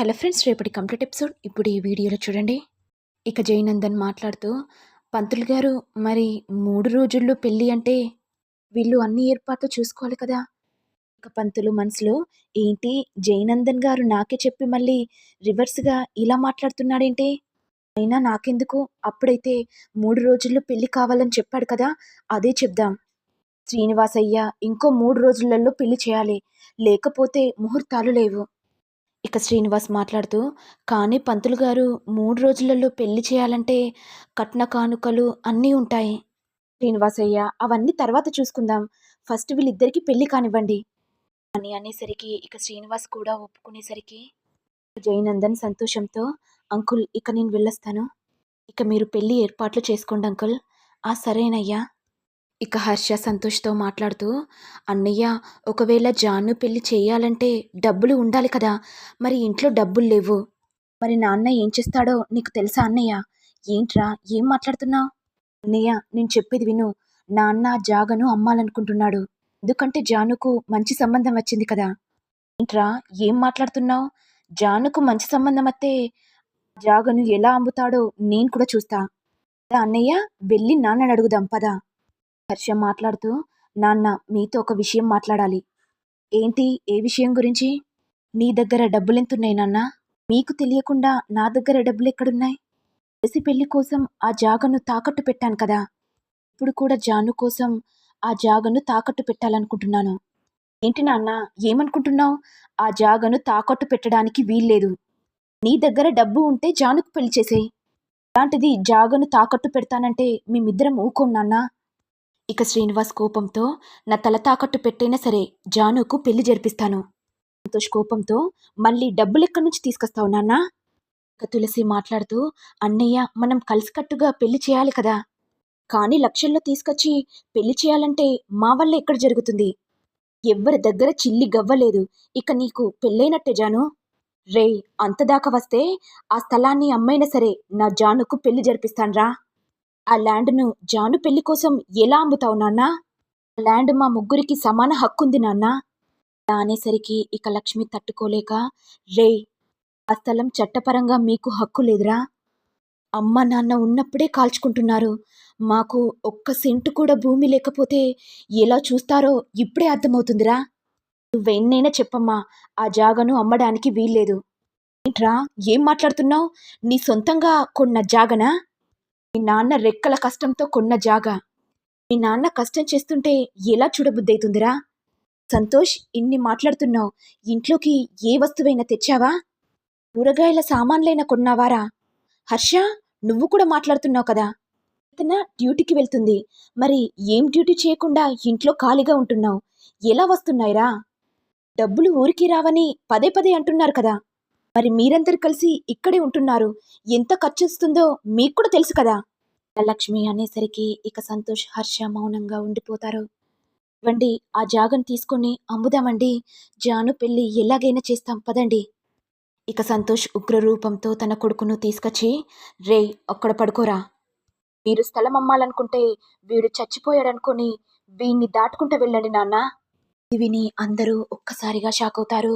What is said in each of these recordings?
Hello friends రేపటి complete episode. ఇప్పుడు ఈ వీడియోలో చూడండి. ఇక జయనందన్ మాట్లాడుతూ పంతులు గారు మరి మూడు రోజుల్లో పెళ్ళి అంటే వీళ్ళు అన్ని ఏర్పాట్లు చూసుకోవాలి కదా? ఇక పంతులు మనసులో ఏంటి జయనందన్ గారు నాకే చెప్పి మళ్ళీ రివర్స్గా ఇలా మాట్లాడుతున్నాడేంటి? అయినా నాకెందుకు? అప్పుడైతే మూడు రోజుల్లో పెళ్ళి కావాలని చెప్పాడు కదా? అదే చెప్దాం. శ్రీనివాసయ్య ఇంకో మూడు రోజులలో పెళ్ళి చేయాలి. లేకపోతే ముహూర్తాలు లేవు. ఇక శ్రీనివాస్ మాట్లాడుతూ కానీ పంతులు గారు మూడు రోజులలో పెళ్ళి చేయాలంటే కట్న కానుకలు అన్నీ ఉంటాయి. శ్రీనివాసయ్య అవన్నీ తర్వాత చూసుకుందాం. ఫస్ట్ వీళ్ళిద్దరికీ పెళ్ళి కానివ్వండి. అని అనేసరికి ఇక శ్రీనివాస్ కూడా ఒప్పుకునేసరికి జయనందన్ సంతోషంతో అంకుల్ ఇక నేను వెళ్ళొస్తాను. ఇక మీరు పెళ్ళి ఏర్పాట్లు చేసుకోండి అంకుల్. ఆ సరేనయ్యా. ఇక హర్ష సంతోష్తో మాట్లాడుతూ అన్నయ్య ఒకవేళ జాను పెళ్ళి చేయాలంటే డబ్బులు ఉండాలి కదా. మరి ఇంట్లో డబ్బులు లేవు. మరి నాన్న ఏం చేస్తాడో నీకు తెలుసా అన్నయ్య? ఏంట్రా ఏం మాట్లాడుతున్నావు అన్నయ్య నేను చెప్పేది విను. నాన్న జాగను అమ్మాలనుకుంటున్నాడు. ఎందుకంటే జానుకు మంచి సంబంధం వచ్చింది కదా. ఏంట్రా ఏం మాట్లాడుతున్నావు? జానుకు మంచి సంబంధం వస్తే జాగను ఎలా అమ్ముతాడో నేను కూడా చూస్తా. అన్నయ్య వెళ్ళి నాన్నని అడుగుదాం పదా. హర్ష మాట్లాడుతూ నాన్న మీతో ఒక విషయం మాట్లాడాలి. ఏంటి? ఏ విషయం గురించి? నీ దగ్గర డబ్బులెంతున్నాయి నాన్న. మీకు తెలియకుండా నా దగ్గర డబ్బులు ఎక్కడున్నాయి కలిసి పెళ్ళి కోసం ఆ జాగను తాకట్టు పెట్టాను కదా. ఇప్పుడు కూడా జాను కోసం ఆ జాగను తాకట్టు పెట్టాలనుకుంటున్నాను. ఏంటి నాన్న? ఏమనుకుంటున్నావు? ఆ జాగను తాకట్టు పెట్టడానికి వీల్లేదు. నీ దగ్గర డబ్బు ఉంటే జానుకు పెళ్ళి చేసేయి. అలాంటిది జాగను తాకట్టు పెడతానంటే మేమిద్దరం ఊకోం నాన్నా. ఇక శ్రీనివాస్ కోపంతో నా తల తాకట్టు పెట్టైనా సరే జానుకు పెళ్ళి జరిపిస్తాను. సంతోష్ కోపంతో మళ్ళీ డబ్బులు ఎక్కడి నుంచి తీసుకొస్తావు నాన్న? ఇక తులసి మాట్లాడుతూ అన్నయ్య మనం కలిసికట్టుగా పెళ్ళి చేయాలి కదా. కానీ లక్షల్లో తీసుకొచ్చి పెళ్ళి చేయాలంటే మా వల్ల ఎక్కడ జరుగుతుంది? ఎవ్వరి దగ్గర చిల్లి గవ్వలేదు ఇక నీకు పెళ్ళైనట్టే జాను. రేయ్ అంతదాకా వస్తే ఆ స్థలాన్ని అమ్మైనా సరే నా జానుకు పెళ్ళి జరిపిస్తాన్రా. ఆ ల్యాండ్ను జాను పెళ్ళి కోసం ఎలా అమ్ముతావు నాన్నా? ఆ ల్యాండ్ మా ముగ్గురికి సమాన హక్కుంది నాన్న. ఇలా అనేసరికి ఇక లక్ష్మి తట్టుకోలేక రే ఆ స్థలం చట్టపరంగా మీకు హక్కు లేదురా. అమ్మ నాన్న ఉన్నప్పుడే కాల్చుకుంటున్నారు. మాకు ఒక్క సెంటు కూడా భూమి లేకపోతే ఎలా చూస్తారో ఇప్పుడే అర్థమవుతుందిరా. నువ్వెన్నైనా చెప్పమ్మా ఆ జాగను అమ్మడానికి వీల్లేదు. ఏంట్రా ఏం మాట్లాడుతున్నావు? నీ సొంతంగా కొన్న జాగనా? మీ నాన్న రెక్కల కష్టంతో కొన్న జాగా. మీ నాన్న కష్టం చేస్తుంటే ఎలా చూడబుద్దైతుందిరా సంతోష్ ఇన్ని మాట్లాడుతున్నావు. ఇంట్లోకి ఏ వస్తువైనా తెచ్చావా? కూరగాయల సామాన్లైనా కొన్నావారా? హర్ష నువ్వు కూడా మాట్లాడుతున్నావు కదా? ఇతన డ్యూటీకి వెళ్తుంది. మరి ఏం డ్యూటీ చేయకుండా ఇంట్లో ఖాళీగా ఉంటున్నావు? ఎలా వస్తున్నాయిరా? డబ్బులు ఊరికి రావని పదే పదే అంటున్నారు కదా. మరి మీరందరు కలిసి ఇక్కడే ఉంటున్నారు. ఎంత ఖర్చు వస్తుందో మీకు కూడా తెలుసు కదా. లక్ష్మి అనేసరికి ఇక సంతోష్ హర్ష మౌనంగా ఉండిపోతారు. ఇవ్వండి ఆ జాగను తీసుకొని అమ్ముదామండి. జాను పెళ్ళి ఎలాగైనా చేస్తాం పదండి. ఇక సంతోష్ ఉగ్రరూపంతో తన కొడుకును తీసుకొచ్చి రే అక్కడ పడుకోరా. మీరు స్థలం అమ్మాలనుకుంటే వీడు చచ్చిపోయాడనుకొని వీణ్ణి దాటుకుంటూ వెళ్ళండి నాన్న. ఇది విని అందరూ ఒక్కసారిగా షాక్ అవుతారు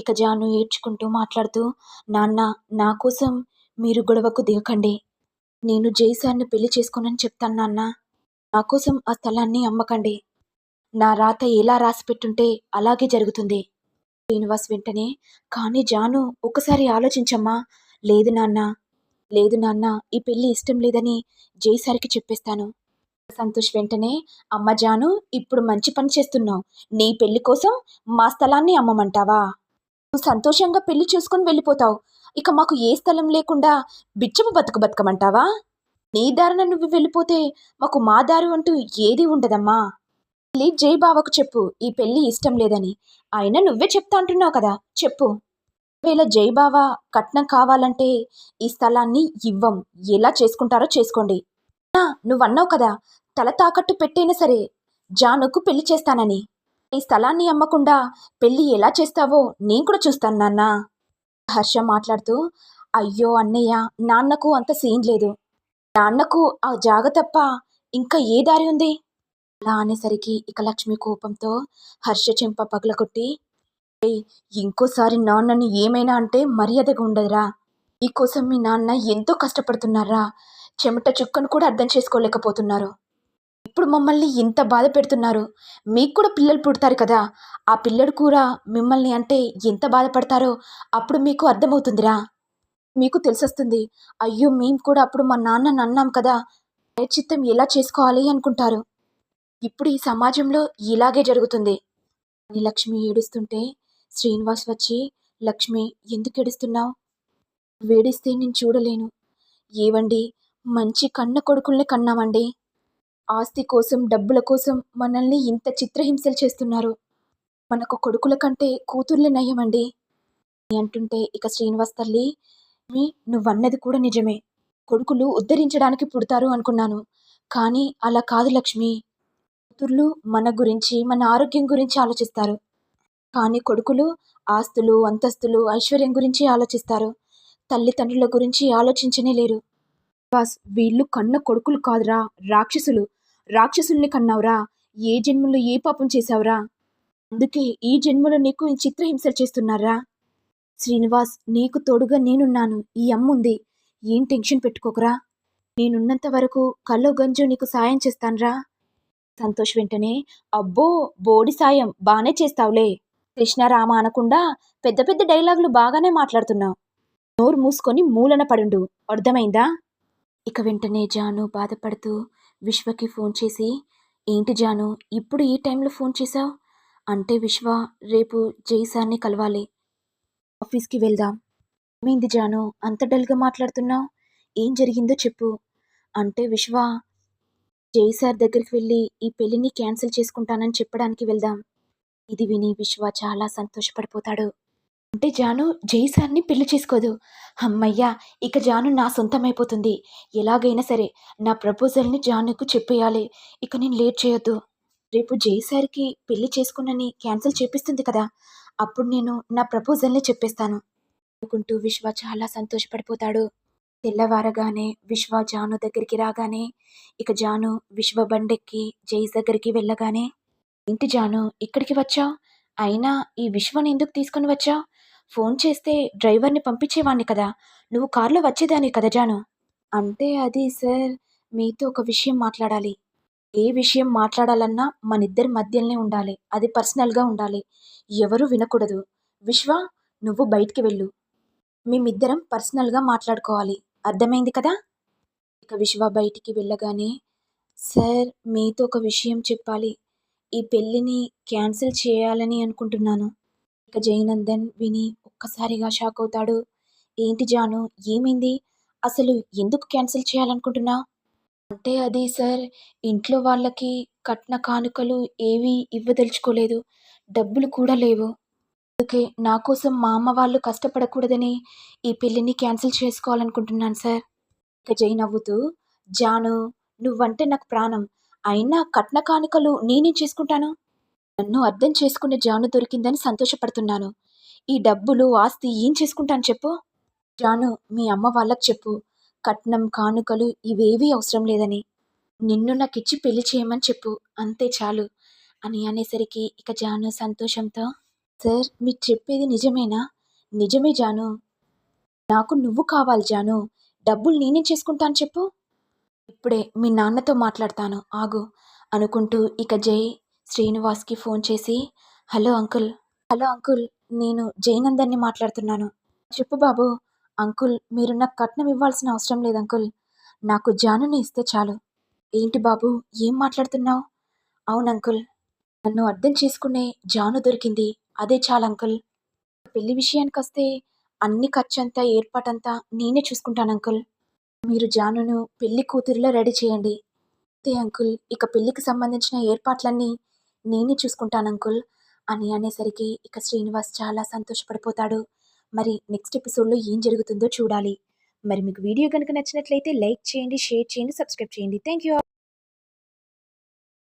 ఇక జాను ఏడ్చుకుంటూ మాట్లాడుతూ నాన్న నా కోసం మీరు గొడవకు దిగకండి. నేను జైసాన్ని పెళ్ళి చేసుకోనని చెప్తాను నాన్న. నా కోసం ఆ స్థలాన్ని అమ్మకండి. నా రాత ఎలా రాసి పెట్టుంటే అలాగే జరుగుతుంది. శ్రీనివాస్ వెంటనే కానీ జాను ఒకసారి ఆలోచించమ్మా. లేదు నాన్న. లేదు నాన్న ఈ పెళ్ళి ఇష్టం లేదని జైసారికి చెప్పేస్తాను. సంతోష్ వెంటనే అమ్మ జాను ఇప్పుడు మంచి పని చేస్తున్నావు. నీ పెళ్ళి కోసం మా స్థలాన్ని అమ్మమంటావా? నువ్వు సంతోషంగా పెళ్ళి చూసుకొని వెళ్ళిపోతావు. ఇక మాకు ఏ స్థలం లేకుండా బిచ్చము బతుకు బతకమంటావా? నీ దారిన నువ్వు వెళ్ళిపోతే మాకు మా దారి అంటూ ఏది ఉండదమ్మా. వెళ్ళి జై బావకు చెప్పు ఈ పెళ్ళి ఇష్టం లేదని. అయినా నువ్వే చెప్తా అంటున్నావు కదా చెప్పు. ఒకవేళ జై బావ కట్నం కావాలంటే ఈ స్థలాన్ని ఇవ్వం. ఎలా చేసుకుంటారో చేసుకోండి. నువ్వన్నావు కదా తల తాకట్టు పెట్టైనా సరే జానుకు పెళ్ళి చేస్తానని. ఈ స్థలాన్ని అమ్మకుండా పెళ్ళి ఎలా చేస్తావో నేను కూడా చూస్తాను నాన్న. హర్ష మాట్లాడుతూ అయ్యో అన్నయ్య నాన్నకు అంత సీన్ లేదు. నాన్నకు ఆ జాగ తప్ప ఇంకా ఏ దారి ఉంది? అలా అనేసరికి ఇక లక్ష్మి కోపంతో హర్ష చెంప పగలగొట్టి ఇంకోసారి నాన్నని ఏమైనా అంటే మర్యాదగా ఉండదురా. మీకోసం మీ నాన్న ఎంతో కష్టపడుతున్నారా? చెమట చుక్కను కూడా అర్థం చేసుకోలేకపోతున్నారు. ఇప్పుడు మమ్మల్ని ఇంత బాధ పెడుతున్నారు. మీకు కూడా పిల్లలు పుడతారు కదా. ఆ పిల్లడు కూడా మిమ్మల్ని అంటే ఎంత బాధపడతారో అప్పుడు మీకు అర్థమవుతుందిరా. మీకు తెలిసొస్తుంది. అయ్యో మేము కూడా అప్పుడు మా నాన్నని అన్నాం కదా. చిత్తం ఎలా చేసుకోవాలి అనుకుంటారు. ఇప్పుడు ఈ సమాజంలో ఇలాగే జరుగుతుంది. అని లక్ష్మి ఏడుస్తుంటే శ్రీనివాస్ వచ్చి లక్ష్మి ఎందుకు ఏడుస్తున్నావు? వేడిస్తే నేను చూడలేను. ఏవండి? మంచి కన్న కొడుకుల్ని కన్నామండి. ఆస్తి కోసం డబ్బుల కోసం మనల్ని ఇంత చిత్రహింసలు చేస్తున్నారు. మనకు కొడుకుల కంటే కూతుర్లే నయ్యమండి అంటుంటే ఇక శ్రీనివాస్ తల్లి మీ నువ్వన్నది కూడా నిజమే. కొడుకులు ఉద్ధరించడానికి పుడతారు అనుకున్నాను. కానీ అలా కాదు లక్ష్మి. కూతుర్లు మన గురించి మన ఆరోగ్యం గురించి ఆలోచిస్తారు. కానీ కొడుకులు ఆస్తులు అంతస్తులు ఐశ్వర్యం గురించి ఆలోచిస్తారు. తల్లిదండ్రుల గురించి ఆలోచించనే లేరు. బాస్ వీళ్ళు కన్న కొడుకులు కాదురా రాక్షసులు. రాక్షసుల్ని కన్నావురా. ఏ జన్మలో ఏ పాపం చేశావురా? అందుకే ఈ జన్మలో నీకు ఈ చిత్రహింసలు చేస్తున్నారా? శ్రీనివాస్ నీకు తోడుగా నేనున్నాను. ఈ అమ్ముంది ఏం టెన్షన్ పెట్టుకోకరా? నేనున్నంత వరకు కల్లో గంజు నీకు సాయం చేస్తాన్రా. సంతోష్ వెంటనే అబ్బో బోడి సాయం. బాగానే చేస్తావులే. కృష్ణారామ అనకుండా పెద్ద పెద్ద డైలాగులు బాగానే మాట్లాడుతున్నావు. నోరు మూసుకొని మూలన పడుండు. అర్థమైందా? ఇక వెంటనే జాను బాధపడుతూ విశ్వకి ఫోన్ చేసి ఏంటి జాను ఇప్పుడు ఈ టైంలో ఫోన్ చేశావు? అంటే విశ్వ రేపు జైసాన్ని కలవాలి. ఆఫీస్కి వెళ్దాం. ఏమైంది జాను అంత డల్గా మాట్లాడుతున్నావు? ఏం జరిగిందో చెప్పు. అంటే విశ్వ జై సార్ దగ్గరికి వెళ్ళి ఈ పెళ్ళిని క్యాన్సిల్ చేసుకుంటానని చెప్పడానికి వెళ్దాం. ఇది విని విశ్వ చాలా సంతోషపడిపోతాడు. అంటే జాను జై సార్ని పెళ్ళి చేసుకోదు. అమ్మయ్యా ఇక జాను నా సొంతమైపోతుంది. ఎలాగైనా సరే నా ప్రపోజల్ని జానుకు చెప్పేయాలి. ఇక నేను లేట్ చేయొద్దు. రేపు జై సార్కి పెళ్ళి చేసుకున్నని క్యాన్సిల్ చేపిస్తుంది కదా. అప్పుడు నేను నా ప్రపోజల్ని చెప్పేస్తాను. అనుకుంటూ విశ్వ చాలా సంతోషపడిపోతాడు. తెల్లవారగానే విశ్వ జాను దగ్గరికి రాగానే ఇక జాను విశ్వ బండెక్కి జైస్ దగ్గరికి వెళ్ళగానే ఏంటి జాను ఇక్కడికి వచ్చావు? అయినా ఈ విశ్వని ఎందుకు తీసుకొని వచ్చావు? ఫోన్ చేస్తే డ్రైవర్ని పంపించేవాణ్ణి కదా. నువ్వు కారులో వచ్చేదాన్ని కదా జాను? అంటే అది సార్ మీతో ఒక విషయం మాట్లాడాలి. ఏ విషయం మాట్లాడాలన్నా మనిద్దరి మధ్యలోనే ఉండాలి. అది పర్సనల్గా ఉండాలి. ఎవరు వినకూడదు. విశ్వ నువ్వు బయటికి వెళ్ళు. మేమిద్దరం పర్సనల్గా మాట్లాడుకోవాలి. అర్థమైంది కదా? ఇక విశ్వ బయటికి వెళ్ళగానే సార్ మీతో ఒక విషయం చెప్పాలి. ఈ పెళ్ళిని క్యాన్సిల్ చేయాలని అనుకుంటున్నాను. ఇక జయనందన్ విని ఒక్కసారిగా షాక్ అవుతాడు. ఏంటి జాను ఏమైంది? అసలు ఎందుకు క్యాన్సిల్ చేయాలనుకుంటున్నా? అంటే అది సార్ ఇంట్లో వాళ్ళకి కట్న కానుకలు ఏవీ ఇవ్వదలుచుకోలేదు. డబ్బులు కూడా లేవు. అందుకే నా కోసం మా అమ్మ వాళ్ళు కష్టపడకూడదని ఈ పెళ్ళిని క్యాన్సిల్ చేసుకోవాలనుకుంటున్నాను సార్. ఇక జై నవ్వుతూ జాను నువ్వంటే నాకు ప్రాణం. అయినా కట్న కానుకలు నేనేం చేసుకుంటాను? నన్ను అర్థం చేసుకునే జాను దొరికిందని సంతోషపడుతున్నాను. ఈ డబ్బులు ఆస్తి ఏం చేసుకుంటాను చెప్పు? జాను మీ అమ్మ వాళ్ళకి చెప్పు. కట్నం కానుకలు ఇవేవీ అవసరం లేదని. నిన్ను నాకిచ్చి పెళ్ళి చేయమని చెప్పు. అంతే చాలు. అని అనేసరికి ఇక జాను సంతోషంతో సార్ మీరు చెప్పేది నిజమేనా? నిజమే జాను. నాకు నువ్వు కావాలి జాను. డబ్బులు నేనే చేసుకుంటాను చెప్పు? ఇప్పుడే మీ నాన్నతో మాట్లాడతాను. ఆగు. అనుకుంటూ ఇక జై శ్రీనివాస్కి ఫోన్ చేసి హలో అంకుల్. హలో అంకుల్ నేను జయనందన్ని మాట్లాడుతున్నాను. చెప్పు బాబు అంకుల్ మీరు నాకు కట్నం ఇవ్వాల్సిన అవసరం లేదు అంకుల్. నాకు జానుని ఇస్తే చాలు. ఏంటి బాబు ఏం మాట్లాడుతున్నావు? అవును అంకుల్. నన్ను అర్థం చేసుకునే జాను దొరికింది. అదే చాలు అంకుల్. పెళ్ళి విషయానికి వస్తే అన్ని ఖర్చంతా ఏర్పాటంతా నేనే చూసుకుంటాను అంకుల్. మీరు జానును పెళ్ళి కూతురిలో రెడీ చేయండి. అంతే అంకుల్. ఇక పెళ్ళికి సంబంధించిన ఏర్పాట్లన్నీ నేనే చూసుకుంటాను అంకుల్. అని అనేసరికి ఇక శ్రీనివాస్ చాలా సంతోషపడిపోతాడు. మరి నెక్స్ట్ ఎపిసోడ్లో ఏం జరుగుతుందో చూడాలి. మరి మీకు వీడియో కనుక నచ్చినట్లయితే లైక్ చేయండి షేర్ చేయండి సబ్స్క్రైబ్ చేయండి. Thank you